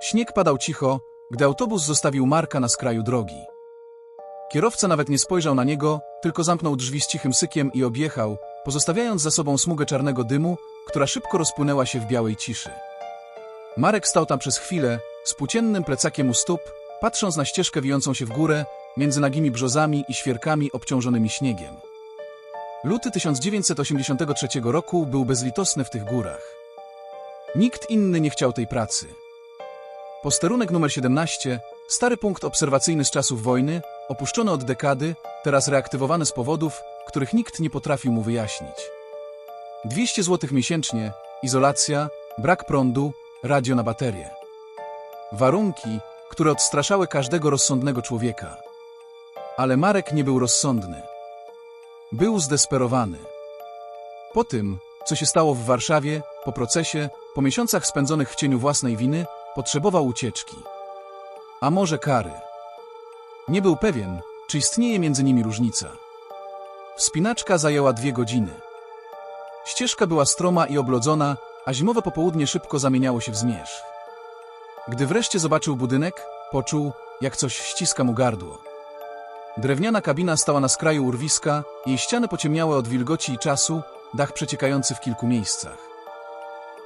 Śnieg padał cicho, gdy autobus zostawił Marka na skraju drogi. Kierowca nawet nie spojrzał na niego, tylko zamknął drzwi z cichym sykiem i objechał, pozostawiając za sobą smugę czarnego dymu, która szybko rozpłynęła się w białej ciszy. Marek stał tam przez chwilę, z płóciennym plecakiem u stóp, patrząc na ścieżkę wijącą się w górę, między nagimi brzozami i świerkami obciążonymi śniegiem. Luty 1983 roku był bezlitosny w tych górach. Nikt inny nie chciał tej pracy. Posterunek numer 17, stary punkt obserwacyjny z czasów wojny, opuszczony od dekady, teraz reaktywowany z powodów, których nikt nie potrafił mu wyjaśnić. 200 zł miesięcznie, izolacja, brak prądu, radio na baterię. Warunki, które odstraszały każdego rozsądnego człowieka. Ale Marek nie był rozsądny. Był zdesperowany. Po tym, co się stało w Warszawie, po procesie, po miesiącach spędzonych w cieniu własnej winy, potrzebował ucieczki. A może kary. Nie był pewien, czy istnieje między nimi różnica. Wspinaczka zajęła dwie godziny. Ścieżka była stroma i oblodzona, a zimowe popołudnie szybko zamieniało się w zmierzch. Gdy wreszcie zobaczył budynek, poczuł, jak coś ściska mu gardło. Drewniana kabina stała na skraju urwiska, jej ściany pociemniałe od wilgoci i czasu, dach przeciekający w kilku miejscach.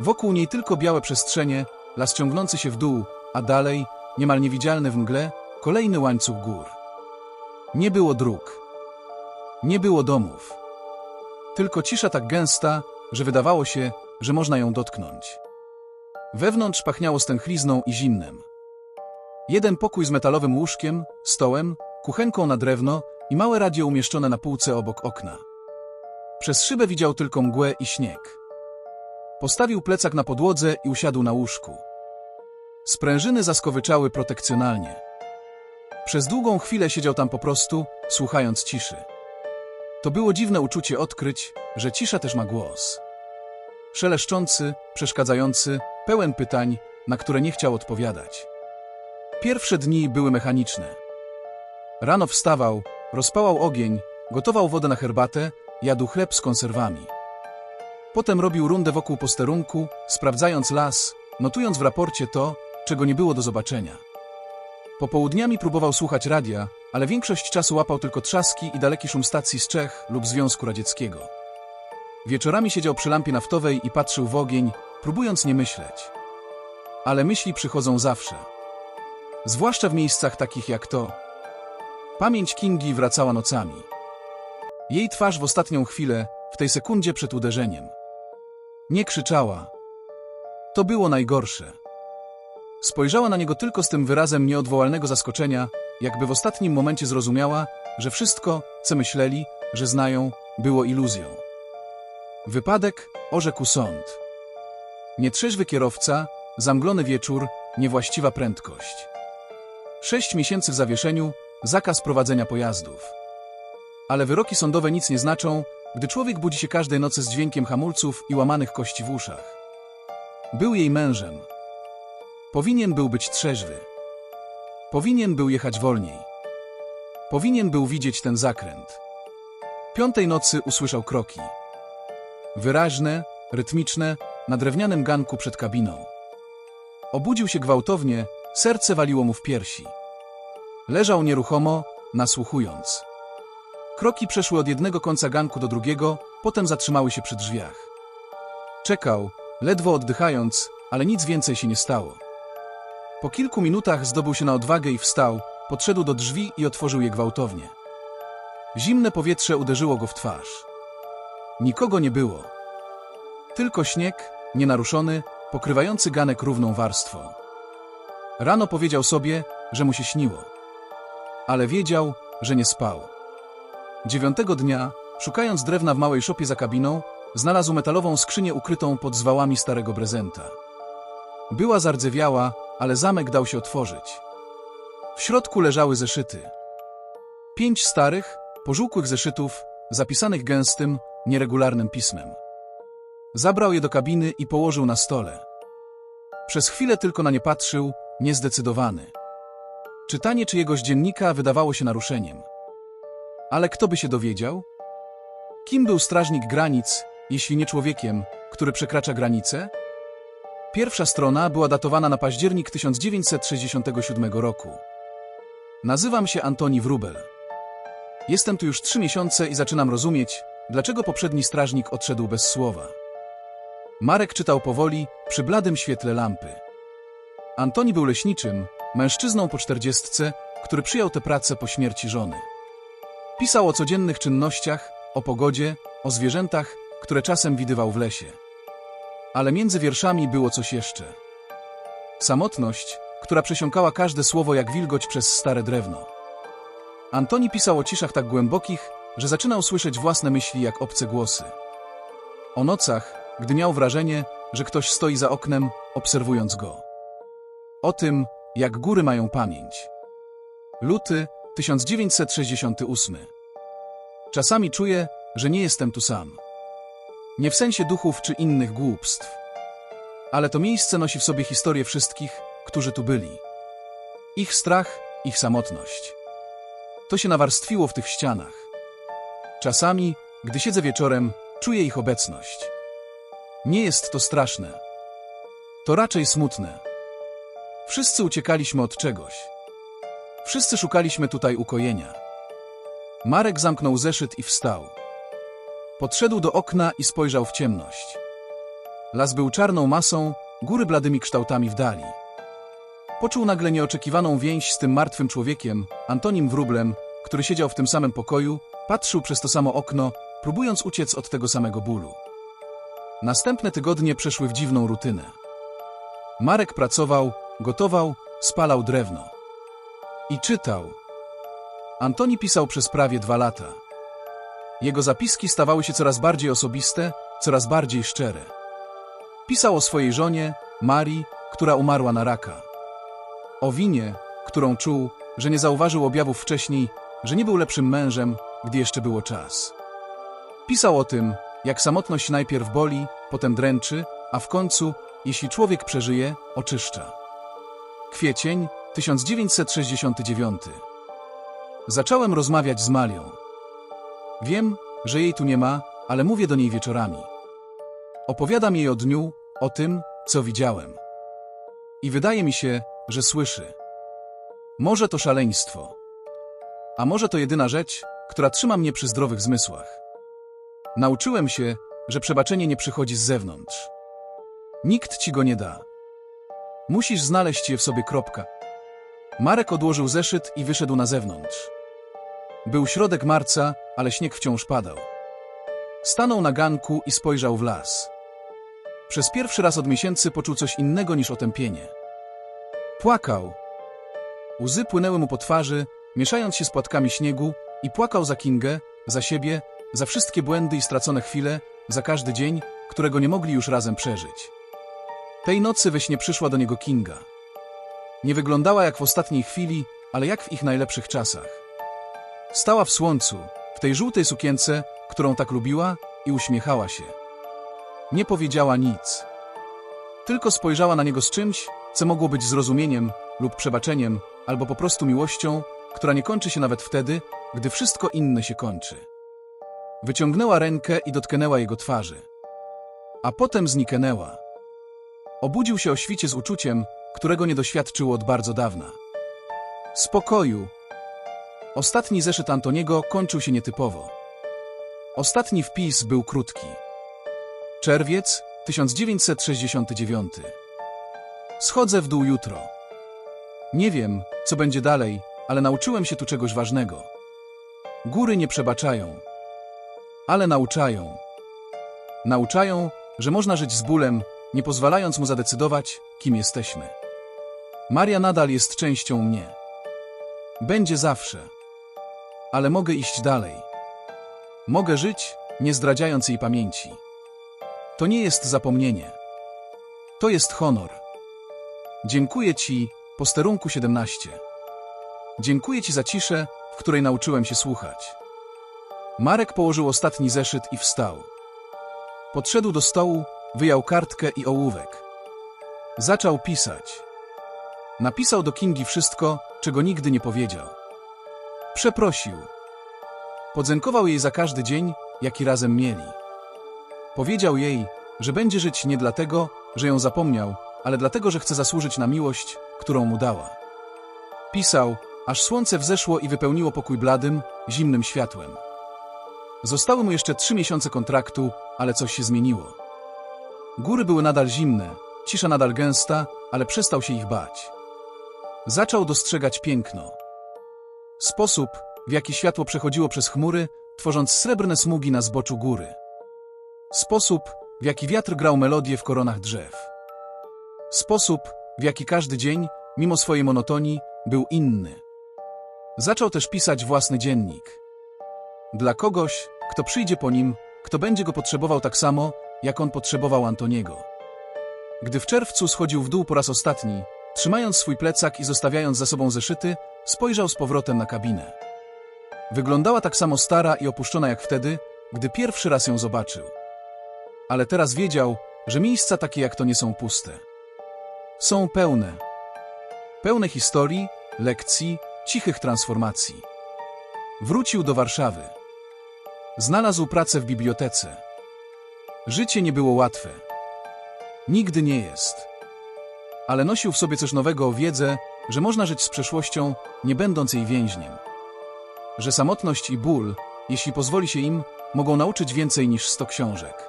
Wokół niej tylko białe przestrzenie, las ciągnący się w dół, a dalej, niemal niewidzialny w mgle, kolejny łańcuch gór. Nie było dróg. Nie było domów. Tylko cisza tak gęsta, że wydawało się, że można ją dotknąć. Wewnątrz pachniało stęchlizną i zimnem. Jeden pokój z metalowym łóżkiem, stołem, kuchenką na drewno i małe radio umieszczone na półce obok okna. Przez szybę widział tylko mgłę i śnieg. Postawił plecak na podłodze i usiadł na łóżku. Sprężyny zaskowyczały protekcjonalnie. Przez długą chwilę siedział tam po prostu, słuchając ciszy. To było dziwne uczucie odkryć, że cisza też ma głos. Szeleszczący, przeszkadzający, pełen pytań, na które nie chciał odpowiadać. Pierwsze dni były mechaniczne. Rano wstawał, rozpałał ogień, gotował wodę na herbatę, jadł chleb z konserwami. Potem robił rundę wokół posterunku, sprawdzając las, notując w raporcie to, czego nie było do zobaczenia. Popołudniami próbował słuchać radia, ale większość czasu łapał tylko trzaski i daleki szum stacji z Czech lub Związku Radzieckiego. Wieczorami siedział przy lampie naftowej i patrzył w ogień, próbując nie myśleć. Ale myśli przychodzą zawsze. Zwłaszcza w miejscach takich jak to. Pamięć Kingi wracała nocami. Jej twarz w ostatnią chwilę, w tej sekundzie przed uderzeniem. Nie krzyczała. To było najgorsze. Spojrzała na niego tylko z tym wyrazem nieodwołalnego zaskoczenia, jakby w ostatnim momencie zrozumiała, że wszystko, co myśleli, że znają, było iluzją. Wypadek orzekł sąd. Nietrzeźwy kierowca, zamglony wieczór, niewłaściwa prędkość. Sześć miesięcy w zawieszeniu, zakaz prowadzenia pojazdów. Ale wyroki sądowe nic nie znaczą, gdy człowiek budzi się każdej nocy z dźwiękiem hamulców i łamanych kości w uszach. Był jej mężem. Powinien był być trzeźwy. Powinien był jechać wolniej. Powinien był widzieć ten zakręt. Piątej nocy usłyszał kroki. Wyraźne, rytmiczne, na drewnianym ganku przed kabiną. Obudził się gwałtownie, serce waliło mu w piersi. Leżał nieruchomo, nasłuchując. Kroki przeszły od jednego końca ganku do drugiego, potem zatrzymały się przy drzwiach. Czekał, ledwo oddychając, ale nic więcej się nie stało. Po kilku minutach zdobył się na odwagę i wstał, podszedł do drzwi i otworzył je gwałtownie. Zimne powietrze uderzyło go w twarz. Nikogo nie było. Tylko śnieg, nienaruszony, pokrywający ganek równą warstwą. Rano powiedział sobie, że mu się śniło. Ale wiedział, że nie spał. Dziewiątego dnia, szukając drewna w małej szopie za kabiną, znalazł metalową skrzynię ukrytą pod zwałami starego prezenta. Była zardzewiała, ale zamek dał się otworzyć. W środku leżały zeszyty. Pięć starych, pożółkłych zeszytów, zapisanych gęstym, nieregularnym pismem. Zabrał je do kabiny i położył na stole. Przez chwilę tylko na nie patrzył, niezdecydowany. Czytanie czyjegoś dziennika wydawało się naruszeniem. Ale kto by się dowiedział? Kim był strażnik granic, jeśli nie człowiekiem, który przekracza granice? Pierwsza strona była datowana na październik 1967 roku. Nazywam się Antoni Wrubel. Jestem tu już trzy miesiące i zaczynam rozumieć, dlaczego poprzedni strażnik odszedł bez słowa. Marek czytał powoli, przy bladym świetle lampy. Antoni był leśniczym, mężczyzną po czterdziestce, który przyjął tę pracę po śmierci żony. Pisał o codziennych czynnościach, o pogodzie, o zwierzętach, które czasem widywał w lesie. Ale między wierszami było coś jeszcze. Samotność, która przesiąkała każde słowo jak wilgoć przez stare drewno. Antoni pisał o ciszach tak głębokich, że zaczynał słyszeć własne myśli jak obce głosy. O nocach, gdy miał wrażenie, że ktoś stoi za oknem, obserwując go. O tym, jak góry mają pamięć. Luty 1968. Czasami czuję, że nie jestem tu sam. Nie w sensie duchów czy innych głupstw. Ale to miejsce nosi w sobie historię wszystkich, którzy tu byli. Ich strach, ich samotność. To się nawarstwiło w tych ścianach. Czasami, gdy siedzę wieczorem, czuję ich obecność. Nie jest to straszne. To raczej smutne. Wszyscy uciekaliśmy od czegoś. Wszyscy szukaliśmy tutaj ukojenia. Marek zamknął zeszyt i wstał. Podszedł do okna i spojrzał w ciemność. Las był czarną masą, góry bladymi kształtami w dali. Poczuł nagle nieoczekiwaną więź z tym martwym człowiekiem, Antonim Wróblem, który siedział w tym samym pokoju, patrzył przez to samo okno, próbując uciec od tego samego bólu. Następne tygodnie przeszły w dziwną rutynę. Marek pracował, gotował, spalał drewno. I czytał. Antoni pisał przez prawie dwa lata. Jego zapiski stawały się coraz bardziej osobiste, coraz bardziej szczere. Pisał o swojej żonie, Marii, która umarła na raka. O winie, którą czuł, że nie zauważył objawów wcześniej, że nie był lepszym mężem, gdy jeszcze było czas. Pisał o tym, jak samotność najpierw boli, potem dręczy, a w końcu, jeśli człowiek przeżyje, oczyszcza. Kwiecień 1969 Zacząłem rozmawiać z Malią. Wiem, że jej tu nie ma, ale mówię do niej wieczorami. Opowiadam jej o dniu, o tym, co widziałem. I wydaje mi się, że słyszy. Może to szaleństwo. A może to jedyna rzecz, która trzyma mnie przy zdrowych zmysłach. Nauczyłem się, że przebaczenie nie przychodzi z zewnątrz. Nikt ci go nie da. Musisz znaleźć je w sobie kropka. Marek odłożył zeszyt i wyszedł na zewnątrz. Był środek marca, ale śnieg wciąż padał. Stanął na ganku i spojrzał w las. Przez pierwszy raz od miesięcy poczuł coś innego niż otępienie. Płakał. Łzy płynęły mu po twarzy, mieszając się z płatkami śniegu i płakał za Kingę, za siebie, za wszystkie błędy i stracone chwile, za każdy dzień, którego nie mogli już razem przeżyć. Tej nocy we śnie przyszła do niego Kinga. Nie wyglądała jak w ostatniej chwili, ale jak w ich najlepszych czasach. Stała w słońcu, w tej żółtej sukience, którą tak lubiła, i uśmiechała się. Nie powiedziała nic. Tylko spojrzała na niego z czymś, co mogło być zrozumieniem lub przebaczeniem, albo po prostu miłością, która nie kończy się nawet wtedy, gdy wszystko inne się kończy. Wyciągnęła rękę i dotknęła jego twarzy. A potem zniknęła. Obudził się o świcie z uczuciem, którego nie doświadczył od bardzo dawna. Spokoju. Ostatni zeszyt Antoniego kończył się nietypowo. Ostatni wpis był krótki. Czerwiec 1969. Schodzę w dół jutro. Nie wiem, co będzie dalej, ale nauczyłem się tu czegoś ważnego. Góry nie przebaczają, ale nauczają. Nauczają, że można żyć z bólem, nie pozwalając mu zadecydować, kim jesteśmy. Maria nadal jest częścią mnie. Będzie zawsze. Ale mogę iść dalej. Mogę żyć, nie zdradzając jej pamięci. To nie jest zapomnienie. To jest honor. Dziękuję Ci, posterunku 17. Dziękuję Ci za ciszę, w której nauczyłem się słuchać. Marek położył ostatni zeszyt i wstał. Podszedł do stołu, wyjął kartkę i ołówek. Zaczął pisać. Napisał do Kingi wszystko, czego nigdy nie powiedział. Przeprosił. Podziękował jej za każdy dzień, jaki razem mieli. Powiedział jej, że będzie żyć nie dlatego, że ją zapomniał, ale dlatego, że chce zasłużyć na miłość, którą mu dała. Pisał, aż słońce wzeszło i wypełniło pokój bladym, zimnym światłem. Zostały mu jeszcze trzy miesiące kontraktu, ale coś się zmieniło. Góry były nadal zimne, cisza nadal gęsta, ale przestał się ich bać. Zaczął dostrzegać piękno. Sposób, w jaki światło przechodziło przez chmury, tworząc srebrne smugi na zboczu góry. Sposób, w jaki wiatr grał melodię w koronach drzew. Sposób, w jaki każdy dzień, mimo swojej monotonii, był inny. Zaczął też pisać własny dziennik. Dla kogoś, kto przyjdzie po nim, kto będzie go potrzebował tak samo, jak on potrzebował Antoniego. Gdy w czerwcu schodził w dół po raz ostatni, trzymając swój plecak i zostawiając za sobą zeszyty, spojrzał z powrotem na kabinę. Wyglądała tak samo stara i opuszczona jak wtedy, gdy pierwszy raz ją zobaczył. Ale teraz wiedział, że miejsca takie jak to nie są puste. Są pełne. Pełne historii, lekcji, cichych transformacji. Wrócił do Warszawy. Znalazł pracę w bibliotece. Życie nie było łatwe. Nigdy nie jest. Ale nosił w sobie coś nowego o wiedzę, że można żyć z przeszłością, nie będąc jej więźniem. Że samotność i ból, jeśli pozwoli się im, mogą nauczyć więcej niż sto książek.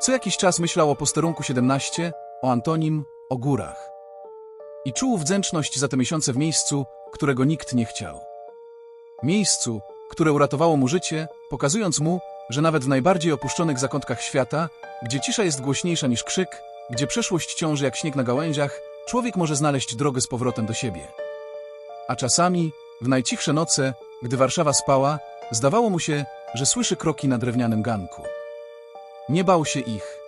Co jakiś czas myślał o posterunku 17, o Antonim, o górach. I czuł wdzięczność za te miesiące w miejscu, którego nikt nie chciał. Miejscu, które uratowało mu życie, pokazując mu, że nawet w najbardziej opuszczonych zakątkach świata, gdzie cisza jest głośniejsza niż krzyk, gdzie przeszłość ciąży jak śnieg na gałęziach, człowiek może znaleźć drogę z powrotem do siebie. A czasami, w najcichsze noce, gdy Warszawa spała, zdawało mu się, że słyszy kroki na drewnianym ganku. Nie bał się ich.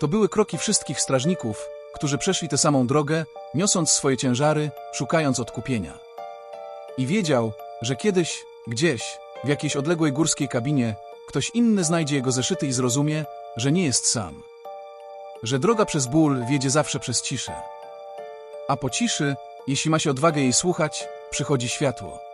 To były kroki wszystkich strażników, którzy przeszli tę samą drogę, niosąc swoje ciężary, szukając odkupienia. I wiedział, że kiedyś, gdzieś, w jakiejś odległej górskiej kabinie, ktoś inny znajdzie jego zeszyty i zrozumie, że nie jest sam. Że droga przez ból wiedzie zawsze przez ciszę. A po ciszy, jeśli ma się odwagę jej słuchać, przychodzi światło.